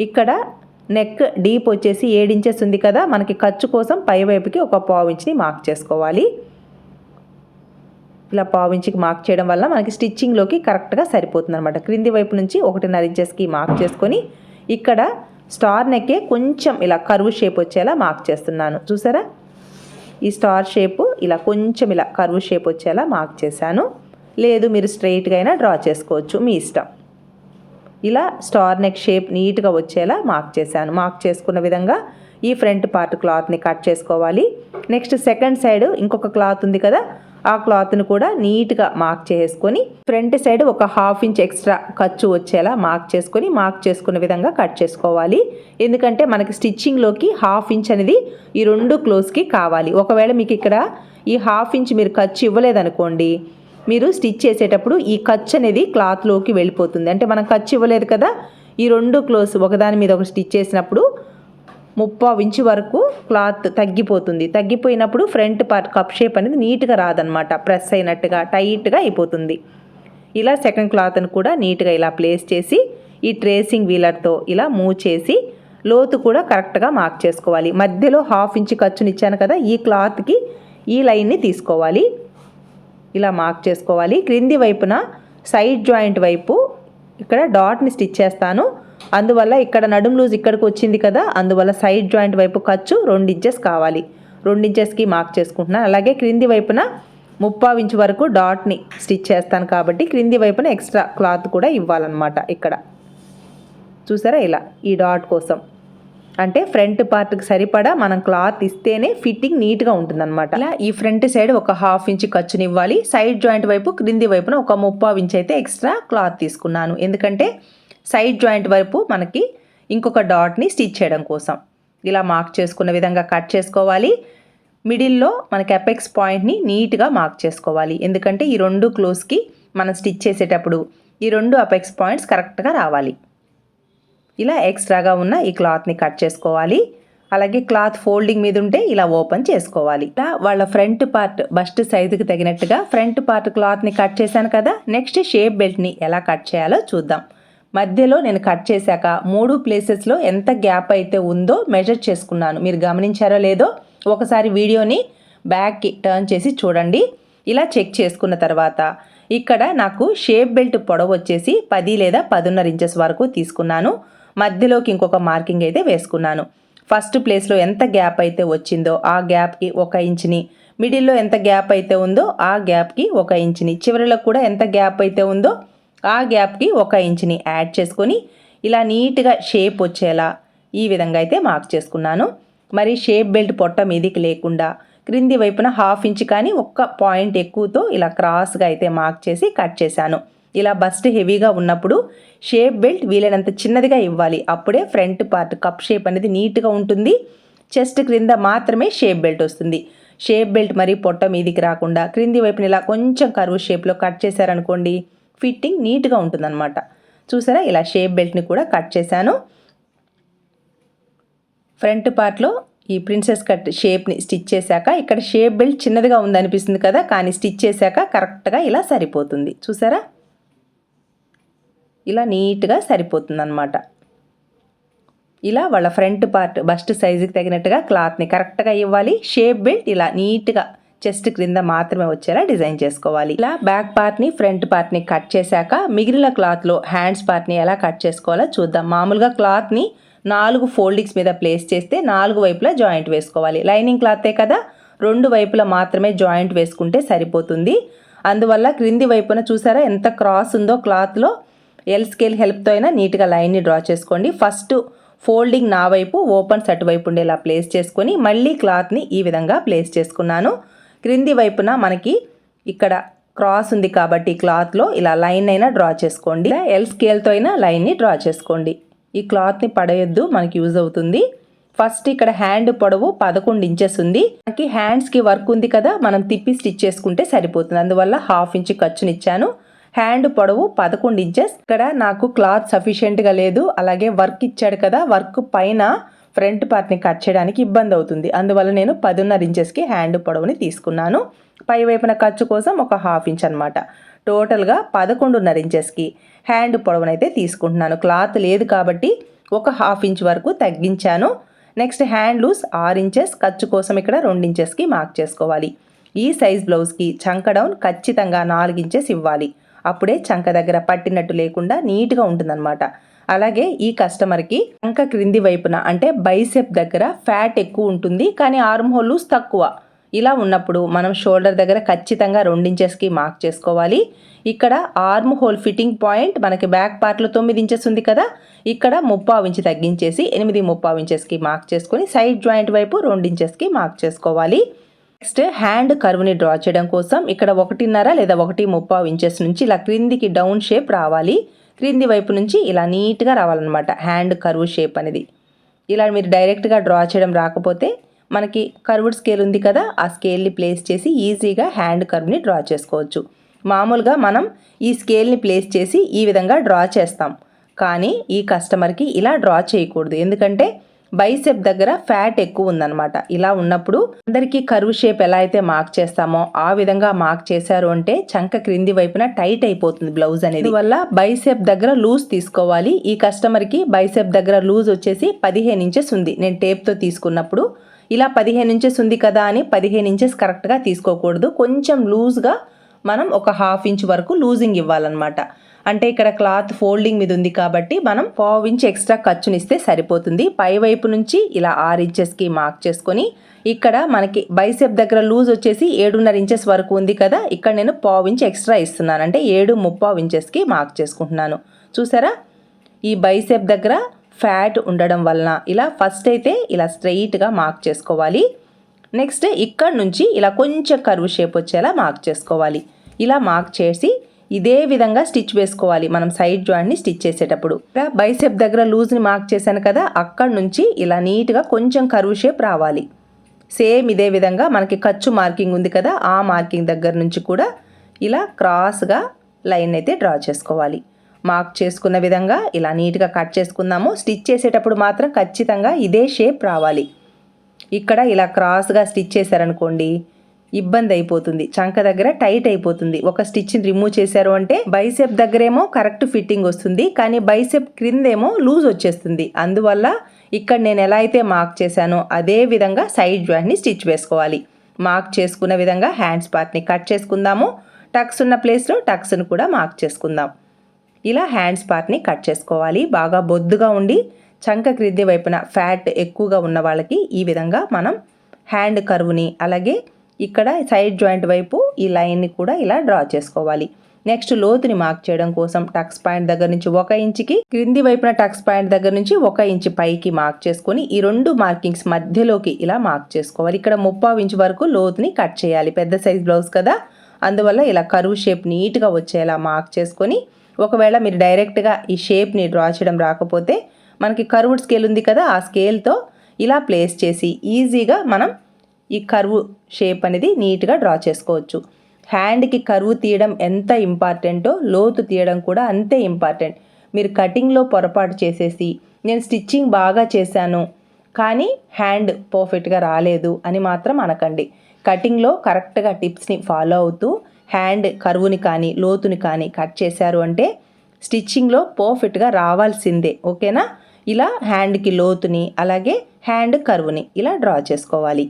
ఇక్కడ నెక్ డీప్ వచ్చేసి ఏడు ఇంచెస్ ఉంది కదా మనకి ఖర్చు కోసం పై వైపుకి ఒక పావు మార్క్ చేసుకోవాలి. ఇలా పావించికి ఇంచుకి మార్క్ చేయడం వల్ల మనకి స్టిచ్చింగ్లోకి కరెక్ట్గా సరిపోతుంది అనమాట క్రింది వైపు నుంచి ఒకటిన్నర ఇంచెస్కి మార్క్ చేసుకొని ఇక్కడ స్టార్ నెక్కే కొంచెం ఇలా కరువు షేప్ వచ్చేలా మార్క్ చేస్తున్నాను. చూసారా? ఈ స్టార్ షేపు ఇలా కొంచెం ఇలా కరువు షేప్ వచ్చేలా మార్క్ చేశాను. లేదు మీరు స్ట్రైట్గా అయినా డ్రా చేసుకోవచ్చు మీ ఇష్టం. ఇలా స్టార్ నెక్ షేప్ నీట్గా వచ్చేలా మార్క్ చేశాను. మార్క్ చేసుకున్న విధంగా ఈ ఫ్రంట్ పార్ట్ క్లాత్ని కట్ చేసుకోవాలి. నెక్స్ట్ సెకండ్ సైడ్ ఇంకొక క్లాత్ ఉంది కదా ఆ క్లాత్ని కూడా నీట్గా మార్క్ చేసుకొని ఫ్రంట్ సైడ్ ఒక హాఫ్ ఇంచ్ ఎక్స్ట్రా ఖర్చు వచ్చేలా మార్క్ చేసుకొని మార్క్ చేసుకున్న విధంగా కట్ చేసుకోవాలి. ఎందుకంటే మనకి స్టిచ్చింగ్లోకి హాఫ్ ఇంచ్ అనేది ఈ రెండు క్లోజ్కి కావాలి. ఒకవేళ మీకు ఇక్కడ ఈ హాఫ్ ఇంచ్ మీరు ఖర్చు ఇవ్వలేదనుకోండి మీరు స్టిచ్ చేసేటప్పుడు ఈ ఖర్చు అనేది క్లాత్లోకి వెళ్ళిపోతుంది. అంటే మనం ఖర్చు ఇవ్వలేదు కదా ఈ రెండు క్లోత్స్ ఒకదాని మీద ఒక స్టిచ్ చేసినప్పుడు ముప్పావు ఇంచు వరకు క్లాత్ తగ్గిపోతుంది. తగ్గిపోయినప్పుడు ఫ్రంట్ పార్ట్ కప్ షేప్ అనేది నీట్గా రాదనమాట ప్రెస్ అయినట్టుగా టైట్గా అయిపోతుంది. ఇలా సెకండ్ క్లాత్ని కూడా నీట్గా ఇలా ప్లేస్ చేసి ఈ ట్రేసింగ్ వీలర్తో ఇలా మూవ్ చేసి లోతు కూడా కరెక్ట్గా మార్క్ చేసుకోవాలి. మధ్యలో హాఫ్ ఇంచ్ ఖర్చుని ఇచ్చాను కదా ఈ క్లాత్కి ఈ లైన్ని తీసుకోవాలి. ఇలా మార్క్ చేసుకోవాలి. క్రింది వైపున సైడ్ జాయింట్ వైపు ఇక్కడ డాట్ని స్టిచ్ చేస్తాను. అందువల్ల ఇక్కడ నడుం లూజ్ ఇక్కడికి వచ్చింది కదా అందువల్ల సైడ్ జాయింట్ వైపు ఖర్చు రెండు ఇంచెస్ కావాలి. రెండు ఇంచెస్కి మార్క్ చేసుకుంటున్నాను. అలాగే క్రింది వైపున ముప్పావు ఇంచు వరకు డాట్ని స్టిచ్ చేస్తాను కాబట్టి క్రింది వైపున ఎక్స్ట్రా క్లాత్ కూడా ఇవ్వాలన్నమాట ఇక్కడ. చూసారా ఇలా ఈ డాట్ కోసం. అంటే ఫ్రంట్ పార్ట్కి సరిపడా మనం క్లాత్ ఇస్తేనే ఫిట్టింగ్ నీట్గా ఉంటుందన్నమాట. ఇలా ఈ ఫ్రంట్ సైడ్ ఒక హాఫ్ ఇంచ్ ఖర్చుని ఇవ్వాలి సైడ్ జాయింట్ వైపు క్రింది వైపున ఒక ముప్పావు ఇంచ్ అయితే ఎక్స్ట్రా క్లాత్ తీసుకున్నాను. ఎందుకంటే సైడ్ జాయింట్ వైపు మనకి ఇంకొక డాట్ని స్టిచ్ చేయడం కోసం. ఇలా మార్క్ చేసుకున్న విధంగా కట్ చేసుకోవాలి. మిడిల్లో మనకి ఎపెక్స్ పాయింట్ని నీట్గా మార్క్ చేసుకోవాలి. ఎందుకంటే ఈ రెండు క్లోజ్కి మనం స్టిచ్ చేసేటప్పుడు ఈ రెండు అపెక్స్ పాయింట్స్ కరెక్ట్గా రావాలి. ఇలా ఎక్స్ట్రాగా ఉన్న ఈ క్లాత్ని కట్ చేసుకోవాలి. అలాగే క్లాత్ ఫోల్డింగ్ మీద ఉంటే ఇలా ఓపెన్ చేసుకోవాలి. ఇలా వాళ్ళ ఫ్రంట్ పార్ట్ బస్ట్ సైజుకి తగినట్టుగా ఫ్రంట్ పార్ట్ క్లాత్ని కట్ చేశాను కదా నెక్స్ట్ షేప్ బెల్ట్ని ఎలా కట్ చేయాలో చూద్దాం. మధ్యలో నేను కట్ చేశాక మూడు ప్లేసెస్లో ఎంత గ్యాప్ అయితే ఉందో మెజర్ చేసుకున్నాను. మీరు గమనించారో లేదో ఒకసారి వీడియోని బ్యాక్కి టర్న్ చేసి చూడండి. ఇలా చెక్ చేసుకున్న తర్వాత ఇక్కడ నాకు షేప్ బెల్ట్ పొడవు వచ్చేసి పది లేదా పదున్నర ఇంచెస్ వరకు తీసుకున్నాను. మధ్యలోకి ఇంకొక మార్కింగ్ అయితే వేసుకున్నాను. ఫస్ట్ ప్లేస్లో ఎంత గ్యాప్ అయితే వచ్చిందో ఆ గ్యాప్కి ఒక ఇంచుని మిడిల్లో ఎంత గ్యాప్ అయితే ఉందో ఆ గ్యాప్కి ఒక ఇంచుని చివరిలో కూడా ఎంత గ్యాప్ అయితే ఉందో ఆ గ్యాప్కి ఒక ఇంచుని యాడ్ చేసుకొని ఇలా నీట్గా షేప్ వచ్చేలా ఈ విధంగా అయితే మార్క్ చేసుకున్నాను. మరి షేప్ బెల్ట్ పొట్ట మీదికి లేకుండా క్రింది వైపున హాఫ్ ఇంచ్ కానీ ఒక్క పాయింట్ ఎక్కువతో ఇలా క్రాస్గా అయితే మార్క్ చేసి కట్ చేశాను. ఇలా బస్ట్ హెవీగా ఉన్నప్పుడు షేప్ బెల్ట్ వీలైనంత చిన్నదిగా ఇవ్వాలి. అప్పుడే ఫ్రంట్ పార్ట్ కప్ షేప్ అనేది నీట్గా ఉంటుంది. చెస్ట్ క్రింద మాత్రమే షేప్ బెల్ట్ వస్తుంది. షేప్ బెల్ట్ మరి పొట్ట మీదికి రాకుండా క్రింది వైపున ఇలా కొంచెం కరువు షేప్లో కట్ చేశారనుకోండి ఫిట్టింగ్ నీట్గా ఉంటుందన్నమాట. చూసారా? ఇలా షేప్ బెల్ట్ని కూడా కట్ చేశాను. ఫ్రంట్ పార్ట్లో ఈ ప్రిన్సెస్ కట్ షేప్ని స్టిచ్ చేశాక ఇక్కడ షేప్ బెల్ట్ చిన్నదిగా ఉందనిపిస్తుంది కదా కానీ స్టిచ్ చేశాక కరెక్ట్గా ఇలా సరిపోతుంది. చూసారా? ఇలా నీట్గా సరిపోతుంది అనమాట ఇలా వాళ్ళ ఫ్రంట్ పార్ట్ బస్ట్ సైజుకి తగినట్టుగా క్లాత్ని కరెక్ట్గా ఇవ్వాలి. షేప్ బెల్ట్ ఇలా నీట్గా చెస్ట్ క్రింద మాత్రమే వచ్చేలా డిజైన్ చేసుకోవాలి. ఇలా బ్యాక్ పార్ట్ని ఫ్రంట్ పార్ట్ని కట్ చేశాక మిగిలిన క్లాత్లో హ్యాండ్స్ పార్ట్ని ఎలా కట్ చేసుకోవాలో చూద్దాం. మామూలుగా క్లాత్ని నాలుగు ఫోల్డింగ్స్ మీద ప్లేస్ చేస్తే నాలుగు వైపులా జాయింట్ వేసుకోవాలి. లైనింగ్ క్లాతే కదా రెండు వైపులా మాత్రమే జాయింట్ వేసుకుంటే సరిపోతుంది. అందువల్ల క్రింది వైపున చూసారా ఎంత క్రాస్ ఉందో క్లాత్లో. ఎల్ స్కేల్ హెల్ప్తో అయినా నీట్గా లైన్ని డ్రా చేసుకోండి. ఫస్ట్ ఫోల్డింగ్ నా వైపు ఓపెన్స్ అటువైపు ఉండేలా ప్లేస్ చేసుకొని మళ్ళీ క్లాత్ని ఈ విధంగా ప్లేస్ చేసుకున్నాను. క్రింది వైపున మనకి ఇక్కడ క్రాస్ ఉంది కాబట్టి క్లాత్లో ఇలా లైన్ అయినా డ్రా చేసుకోండి. ఎల్ స్కేల్తో అయినా లైన్ని డ్రా చేసుకోండి. ఈ క్లాత్ని పడేయొద్దు మనకి యూజ్ అవుతుంది. ఫస్ట్ ఇక్కడ హ్యాండ్ పొడవు పదకొండు ఇంచెస్ ఉంది. మనకి హ్యాండ్స్కి వర్క్ ఉంది కదా మనం తిప్పి స్టిచ్ చేసుకుంటే సరిపోతుంది. అందువల్ల హాఫ్ ఇంచ్ ఖర్చునిచ్చాను. హ్యాండ్ పొడవు పదకొండు ఇంచెస్ ఇక్కడ నాకు క్లాత్ సఫిషియెంట్గా లేదు. అలాగే వర్క్ ఇచ్చాడు కదా వర్క్ పైన ఫ్రంట్ పార్ట్ని కట్ చేయడానికి ఇబ్బంది అవుతుంది. అందువల్ల నేను పదిన్నర ఇంచెస్కి హ్యాండ్ పొడవుని తీసుకున్నాను. పై వైపున ఖర్చు కోసం ఒక హాఫ్ ఇంచ్ అనమాట టోటల్గా పదకొండున్నర ఇంచెస్కి హ్యాండ్ పొడవునైతే తీసుకుంటున్నాను. క్లాత్ లేదు కాబట్టి ఒక హాఫ్ ఇంచ్ వరకు తగ్గించాను. నెక్స్ట్ హ్యాండ్ లూస్ ఆరు ఇంచెస్ ఖర్చు కోసం ఇక్కడ రెండు ఇంచెస్కి మార్క్ చేసుకోవాలి. ఈ సైజ్ బ్లౌజ్కి చంక డౌన్ ఖచ్చితంగా నాలుగు ఇంచెస్ ఇవ్వాలి. అప్పుడే చంక దగ్గర పట్టినట్టు లేకుండా నీట్గా ఉంటుందన్నమాట. అలాగే ఈ కస్టమర్కి చంక క్రింది వైపున అంటే బైసెప్ దగ్గర ఫ్యాట్ ఎక్కువ ఉంటుంది కానీ ఆర్మ్ హోల్స్ తక్కువ. ఇలా ఉన్నప్పుడు మనం షోల్డర్ దగ్గర ఖచ్చితంగా రెండించెస్కి మార్క్ చేసుకోవాలి. ఇక్కడ ఆర్మ్ హోల్ ఫిట్టింగ్ పాయింట్ మనకి బ్యాక్ పార్ట్లో తొమ్మిది ఇంచెస్ ఉంది కదా ఇక్కడ ముప్పావు ఇంచు తగ్గించేసి ఎనిమిది ముప్పావు ఇంచెస్కి మార్క్ చేసుకొని సైడ్ జాయింట్ వైపు రెండు ఇంచెస్కి మార్క్ చేసుకోవాలి. నెక్స్ట్ హ్యాండ్ కర్వ్ని డ్రా చేయడం కోసం ఇక్కడ ఒకటిన్నర లేదా ఒకటి ముప్పావు ఇంచెస్ నుంచి ఇలా క్రిందికి డౌన్ షేప్ రావాలి. క్రింది వైపు నుంచి ఇలా నీట్గా రావాలన్నమాట హ్యాండ్ కర్వ్ షేప్ అనేది. ఇలా మీరు డైరెక్ట్గా డ్రా చేయడం రాకపోతే మనకి కర్వ్డ్ స్కేల్ ఉంది కదా ఆ స్కేల్ని ప్లేస్ చేసి ఈజీగా హ్యాండ్ కర్వ్ని డ్రా చేసుకోవచ్చు. మామూలుగా మనం ఈ స్కేల్ని ప్లేస్ చేసి ఈ విధంగా డ్రా చేస్తాం. కానీ ఈ కస్టమర్కి ఇలా డ్రా చేయకూడదు. ఎందుకంటే బైసెప్ దగ్గర ఫ్యాట్ ఎక్కువ ఉందన్నమాట. ఇలా ఉన్నప్పుడు అందరికీ కరువు షేప్ ఎలా అయితే మార్క్ చేస్తామో ఆ విధంగా మార్క్ చేశారు అంటే చంక క్రింది వైపున టైట్ అయిపోతుంది బ్లౌజ్ అనేది. వల్ల బైసెప్ దగ్గర లూజ్ తీసుకోవాలి. ఈ కస్టమర్కి బైసెప్ దగ్గర లూజ్ వచ్చేసి పదిహేను ఇంచెస్ ఉంది. నేను టేప్తో తీసుకున్నప్పుడు ఇలా పదిహేను ఇంచెస్ ఉంది కదా అని పదిహేను ఇంచెస్ కరెక్ట్గా తీసుకోకూడదు. కొంచెం లూజ్గా మనం ఒక హాఫ్ ఇంచ్ వరకు లూజింగ్ ఇవ్వాలన్నమాట. అంటే ఇక్కడ క్లాత్ ఫోల్డింగ్ మీద ఉంది కాబట్టి మనం పావు ఇంచ్ ఎక్స్ట్రా ఖర్చునిస్తే సరిపోతుంది. పై వైపు నుంచి ఇలా ఆరు ఇంచెస్కి మార్క్ చేసుకొని ఇక్కడ మనకి బైసెప్ దగ్గర లూజ్ వచ్చేసి ఏడున్నర ఇంచెస్ వరకు ఉంది కదా ఇక్కడ నేను పావు ఇంచ్ ఎక్స్ట్రా ఇస్తున్నాను. అంటే ఏడు ముప్పావు ఇంచెస్కి మార్క్ చేసుకుంటున్నాను. చూసారా? ఈ బైసెప్ దగ్గర ఫ్యాట్ ఉండడం వలన ఇలా ఫస్ట్ అయితే ఇలా స్ట్రెయిట్గా మార్క్ చేసుకోవాలి. నెక్స్ట్ ఇక్కడ నుంచి ఇలా కొంచెం కరువు షేప్ వచ్చేలా మార్క్ చేసుకోవాలి. ఇలా మార్క్ చేసి ఇదే విధంగా స్టిచ్ వేసుకోవాలి. మనం సైడ్ జాయింట్ని స్టిచ్ చేసేటప్పుడు. బైసెప్ దగ్గర లూజ్ని మార్క్ చేశాను కదా అక్కడ నుంచి ఇలా నీట్గా కొంచెం కరువు షేప్ రావాలి. సేమ్ ఇదే విధంగా మనకి ఖర్చు మార్కింగ్ ఉంది కదా ఆ మార్కింగ్ దగ్గర నుంచి కూడా ఇలా క్రాస్గా లైన్ అయితే డ్రా చేసుకోవాలి. మార్క్ చేసుకున్న విధంగా ఇలా నీట్గా కట్ చేసుకుందాము. స్టిచ్ చేసేటప్పుడు మాత్రం ఖచ్చితంగా ఇదే షేప్ రావాలి. ఇక్కడ ఇలా క్రాస్గా స్టిచ్ చేశారనుకోండి ఇబ్బంది అయిపోతుంది. చంక దగ్గర టైట్ అయిపోతుంది. ఒక స్టిచ్ని రిమూవ్ చేశారు అంటే బైసెప్ దగ్గరేమో కరెక్ట్ ఫిట్టింగ్ వస్తుంది. కానీ బైసెప్ క్రిందేమో లూజ్ వచ్చేస్తుంది. అందువల్ల ఇక్కడ నేను ఎలా అయితే మార్క్ చేశానో అదే విధంగా సైడ్ జాయింట్ని స్టిచ్ వేసుకోవాలి. మార్క్ చేసుకున్న విధంగా హ్యాండ్స్ పార్ట్ని కట్ చేసుకుందాము. టక్స్ ఉన్న ప్లేస్లో టక్స్ను కూడా మార్క్ చేసుకుందాం. ఇలా హ్యాండ్స్ పార్ట్ని కట్ చేసుకోవాలి. బాగా బొద్దుగా ఉండి చంక క్రింది వైపున ఫ్యాట్ ఎక్కువగా ఉన్న వాళ్ళకి ఈ విధంగా మనం హ్యాండ్ కర్వ్ని అలాగే ఇక్కడ సైడ్ జాయింట్ వైపు ఈ లైన్ని కూడా ఇలా డ్రా చేసుకోవాలి. నెక్స్ట్ లోతుని మార్క్ చేయడం కోసం టక్స్ పాయింట్ దగ్గర నుంచి ఒక ఇంచుకి క్రింది వైపున టక్స్ పాయింట్ దగ్గర నుంచి ఒక ఇంచు పైకి మార్క్ చేసుకొని ఈ రెండు మార్కింగ్స్ మధ్యలోకి ఇలా మార్క్ చేసుకోవాలి. ఇక్కడ ముప్పావు ఇంచు వరకు లోతుని కట్ చేయాలి. పెద్ద సైజ్ బ్లౌజ్ కదా. అందువల్ల ఇలా కరువు షేప్ నీట్గా వచ్చేలా మార్క్ చేసుకొని ఒకవేళ మీరు డైరెక్ట్గా ఈ షేప్ని డ్రా చేయడం రాకపోతే మనకి కర్వ్డ్ స్కేల్ ఉంది కదా ఆ స్కేల్తో ఇలా ప్లేస్ చేసి ఈజీగా మనం ఈ కర్వ్ షేప్ అనేది నీట్గా డ్రా చేసుకోవచ్చు. హ్యాండ్కి కరువు తీయడం ఎంత ఇంపార్టెంటో లోతు తీయడం కూడా అంతే ఇంపార్టెంట్ మీరు కటింగ్లో పొరపాటు చేసేసి నేను స్టిచ్చింగ్ బాగా చేశాను కానీ హ్యాండ్ పర్ఫెక్ట్గా రాలేదు అని మాత్రం అనకండి. కటింగ్లో కరెక్ట్గా టిప్స్ని ఫాలో అవుతూ హ్యాండ్ కరువుని కానీ లోతుని కానీ కట్ చేశారు అంటే స్టిచ్చింగ్లో పర్ఫెక్ట్గా రావాల్సిందే ఓకేనా? ఇలా హ్యాండ్కి లోతుని అలాగే హ్యాండ్ కరువుని ఇలా డ్రా చేసుకోవాలి.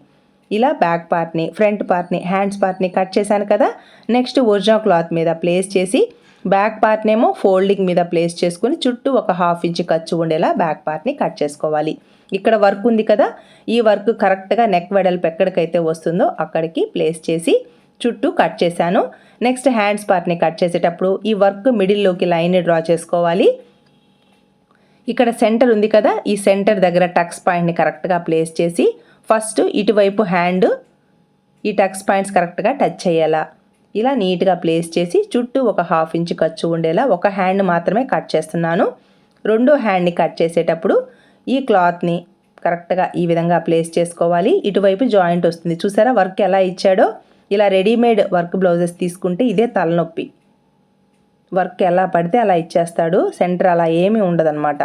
ఇలా బ్యాక్ పార్ట్ని ఫ్రంట్ పార్ట్ని హ్యాండ్స్ పార్ట్ని కట్ చేశాను కదా. నెక్స్ట్ ఒరిజినల్ క్లాత్ మీద ప్లేస్ చేసి బ్యాక్ పార్ట్నేమో ఫోల్డింగ్ మీద ప్లేస్ చేసుకుని చుట్టూ ఒక హాఫ్ ఇంచ్ ఖర్చు ఉండేలా బ్యాక్ పార్ట్ని కట్ చేసుకోవాలి. ఇక్కడ వర్క్ ఉంది కదా. ఈ వర్క్ కరెక్ట్గా నెక్ వెడల్పు ఎక్కడికైతే వస్తుందో అక్కడికి ప్లేస్ చేసి చుట్టూ కట్ చేశాను. నెక్స్ట్ హ్యాండ్స్ పార్ట్ని కట్ చేసేటప్పుడు ఈ వర్క్ మిడిల్లోకి లైన్ డ్రా చేసుకోవాలి. ఇక్కడ సెంటర్ ఉంది కదా. ఈ సెంటర్ దగ్గర టక్స్ పాయింట్ని కరెక్ట్గా ప్లేస్ చేసి ఫస్ట్ ఇటువైపు హ్యాండ్ ఈ టక్స్ పాయింట్స్ కరెక్ట్గా టచ్ చేయాలా? ఇలా నీట్గా ప్లేస్ చేసి చుట్టూ ఒక హాఫ్ ఇంచ్ ఖర్చు ఉండేలా ఒక హ్యాండ్ మాత్రమే కట్ చేస్తున్నాను. రెండో హ్యాండ్ని కట్ చేసేటప్పుడు ఈ క్లాత్ని కరెక్ట్గా ఈ విధంగా ప్లేస్ చేసుకోవాలి. ఇటువైపు జాయింట్ వస్తుంది. చూసారా వర్క్ ఎలా ఇచ్చాడో? ఇలా రెడీమేడ్ వర్క్ బ్లౌజెస్ తీసుకుంటే ఇదే తలనొప్పి. వర్క్ ఎలా పడితే అలా ఇచ్చేస్తాడు. సెంటర్ అలా ఏమీ ఉండదన్నమాట.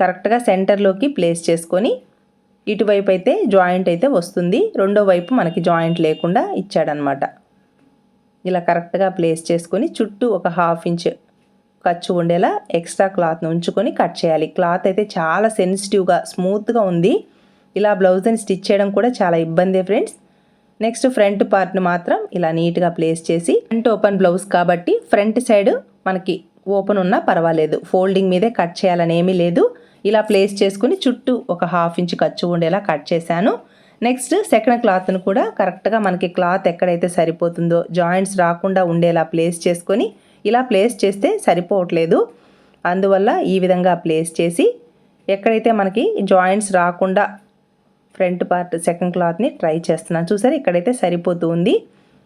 కరెక్ట్గా సెంటర్లోకి ప్లేస్ చేసుకొని ఇటువైపు అయితే జాయింట్ అయితే వస్తుంది. రెండో వైపు మనకి జాయింట్ లేకుండా ఇచ్చాడనమాట. ఇలా కరెక్ట్గా ప్లేస్ చేసుకొని చుట్టూ ఒక హాఫ్ ఇంచ్ ఖర్చు ఉండేలా ఎక్స్ట్రా క్లాత్ను ఉంచుకొని కట్ చేయాలి. క్లాత్ అయితే చాలా సెన్సిటివ్గా స్మూత్గా ఉంది. ఇలా బ్లౌజ్ని స్టిచ్ చేయడం కూడా చాలా ఇబ్బంది ఫ్రెండ్స్. నెక్స్ట్ ఫ్రంట్ పార్ట్ని మాత్రం ఇలా నీట్గా ప్లేస్ చేసి ఫ్రంట్ ఓపెన్ బ్లౌజ్ కాబట్టి ఫ్రంట్ సైడ్ మనకి ఓపెన్ ఉన్నా పర్వాలేదు. ఫోల్డింగ్ మీదే కట్ చేయాలని ఏమీ లేదు. ఇలా ప్లేస్ చేసుకుని చుట్టూ ఒక హాఫ్ ఇంచ్ ఖర్చు ఉండేలా కట్ చేశాను. నెక్స్ట్ సెకండ్ క్లాత్ను కూడా కరెక్ట్గా మనకి క్లాత్ ఎక్కడైతే సరిపోతుందో జాయింట్స్ రాకుండా ఉండేలా ప్లేస్ చేసుకొని ఇలా ప్లేస్ చేస్తే సరిపోవట్లేదు. అందువల్ల ఈ విధంగా ప్లేస్ చేసి ఎక్కడైతే మనకి జాయింట్స్ రాకుండా ఫ్రంట్ పార్ట్ సెకండ్ క్లాత్ని ట్రై చేస్తున్నాను. చూసారు? ఇక్కడైతే సరిపోతూ ఉంది.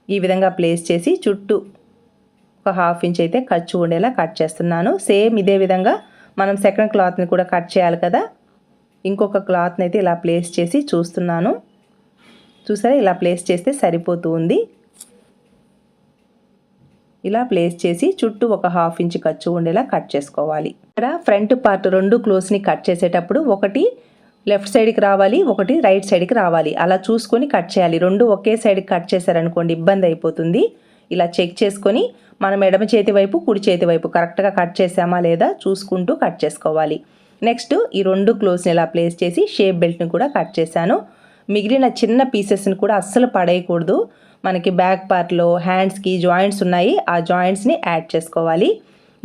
ఈ విధంగా ప్లేస్ చేసి చుట్టూ ఒక హాఫ్ ఇంచ్ అయితే ఖర్చు ఉండేలా కట్ చేస్తున్నాను. సేమ్ ఇదే విధంగా మనం సెకండ్ క్లాత్ని కూడా కట్ చేయాలి కదా. ఇంకొక క్లాత్ని అయితే ఇలా ప్లేస్ చేసి చూస్తున్నాను. చూసారా? ఇలా ప్లేస్ చేస్తే సరిపోతూ ఉంది. ఇలా ప్లేస్ చేసి చుట్టూ ఒక హాఫ్ ఇంచ్ ఖర్చు ఉండేలా కట్ చేసుకోవాలి. ఇక్కడ ఫ్రంట్ పార్ట్ రెండు క్లోజ్ని కట్ చేసేటప్పుడు ఒకటి లెఫ్ట్ సైడ్కి రావాలి ఒకటి రైట్ సైడ్కి రావాలి. అలా చూసుకొని కట్ చేయాలి. రెండు ఒకే సైడ్కి కట్ చేశారనుకోండి ఇబ్బంది అయిపోతుంది. ఇలా చెక్ చేసుకొని మనం ఎడమ చేతి వైపు కుడి చేతి వైపు కరెక్ట్గా కట్ చేసామా లేదా చూసుకుంటూ కట్ చేసుకోవాలి. నెక్స్ట్ ఈ రెండు క్లోజ్ని ఇలా ప్లేస్ చేసి షేప్ బెల్ట్ని కూడా కట్ చేశాను. మిగిలిన చిన్న పీసెస్ని కూడా అస్సలు పడేయకూడదు. మనకి బ్యాక్ పార్ట్లో హ్యాండ్స్కి జాయింట్స్ ఉన్నాయి. ఆ జాయింట్స్ని యాడ్ చేసుకోవాలి.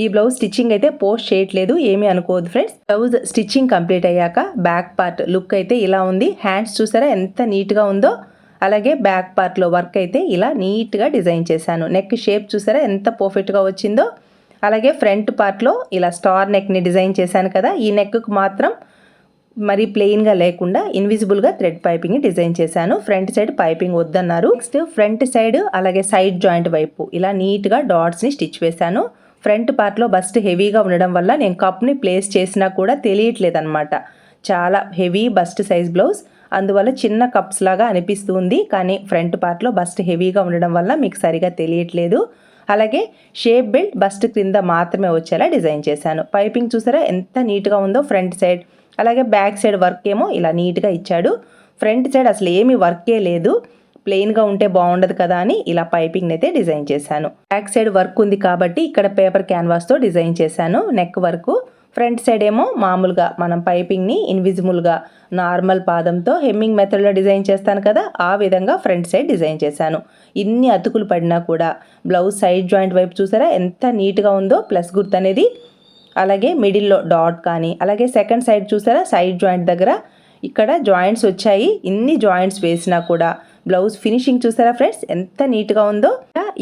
ఈ బ్లౌజ్ స్టిచ్చింగ్ అయితే పోస్ట్ చేయట్లేదు ఏమీ అనుకోవద్దు ఫ్రెండ్స్. బ్లౌజ్ స్టిచ్చింగ్ కంప్లీట్ అయ్యాక బ్యాక్ పార్ట్ లుక్ అయితే ఇలా ఉంది. హ్యాండ్స్ చూసారా ఎంత నీట్గా ఉందో. అలాగే బ్యాక్ పార్ట్లో వర్క్ అయితే ఇలా నీట్గా డిజైన్ చేశాను. నెక్ షేప్ చూసారా? ఎంత పర్ఫెక్ట్గా వచ్చిందో. అలాగే ఫ్రంట్ పార్ట్లో ఇలా స్టార్ నెక్ని డిజైన్ చేశాను కదా. ఈ నెక్కు మాత్రం మరి ప్లెయిన్గా లేకుండా ఇన్విజిబుల్గా థ్రెడ్ పైపింగ్ డిజైన్ చేశాను. ఫ్రంట్ సైడ్ పైపింగ్ వద్దన్నారు. నెక్స్ట్ ఫ్రంట్ సైడ్ అలాగే సైడ్ జాయింట్ వైపు ఇలా నీట్గా డాట్స్ని స్టిచ్ వేశాను. ఫ్రంట్ పార్ట్లో బస్ట్ హెవీగా ఉండడం వల్ల నేను కప్ని ప్లేస్ చేసినా కూడా తెలియట్లేదు అనమాట చాలా హెవీ బస్ట్ సైజ్ బ్లౌజ్ అందువల్ల చిన్న కప్స్ లాగా అనిపిస్తుంది. కానీ ఫ్రంట్ పార్ట్లో బస్ట్ హెవీగా ఉండడం వల్ల మీకు సరిగా తెలియట్లేదు. అలాగే షేప్ బెల్ట్ బస్ట్ క్రింద మాత్రమే వచ్చేలా డిజైన్ చేశాను. పైపింగ్ చూసారా? ఎంత నీట్గా ఉందో ఫ్రంట్ సైడ్ అలాగే బ్యాక్ సైడ్ వర్క్ ఏమో ఇలా నీట్గా ఇచ్చాడు. ఫ్రంట్ సైడ్ అసలు ఏమి వర్కే లేదు. ప్లెయిన్గా ఉంటే బాగుండదు కదా అని ఇలా పైపింగ్ అయితే డిజైన్ చేశాను. బ్యాక్ సైడ్ వర్క్ ఉంది కాబట్టి ఇక్కడ పేపర్ క్యాన్వాస్తో డిజైన్ చేశాను. నెక్ వర్క్ ఫ్రంట్ సైడ్ ఏమో మామూలుగా మనం పైపింగ్ని ఇన్విజిబుల్గా నార్మల్ పాదంతో హెమ్మింగ్ మెథడ్లో డిజైన్ చేస్తాను కదా ఆ విధంగా ఫ్రంట్ సైడ్ డిజైన్ చేశాను. ఇన్ని అతుకులు పడినా కూడా బ్లౌజ్ సైడ్ జాయింట్ వైపు చూసారా ఎంత నీట్గా ఉందో ప్లస్ గుర్తు అనేది. అలాగే మిడిల్లో డాట్ కానీ అలాగే సెకండ్ సైడ్ చూసారా సైడ్ జాయింట్ దగ్గర ఇక్కడ జాయింట్స్ వచ్చాయి. ఇన్ని జాయింట్స్ వేసినా కూడా బ్లౌజ్ ఫినిషింగ్ చూసారా ఫ్రెండ్స్? ఎంత నీట్గా ఉందో.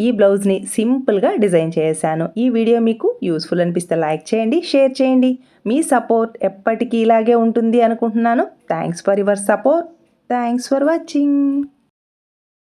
ఈ బ్లౌజ్ని సింపుల్గా డిజైన్ చేశాను ఈ వీడియో మీకు యూస్ఫుల్ అనిపిస్తే లైక్ చేయండి షేర్ చేయండి. మీ సపోర్ట్ ఎప్పటికీ ఇలాగే ఉంటుంది అనుకుంటున్నాను. Thanks for your support. Thanks for watching.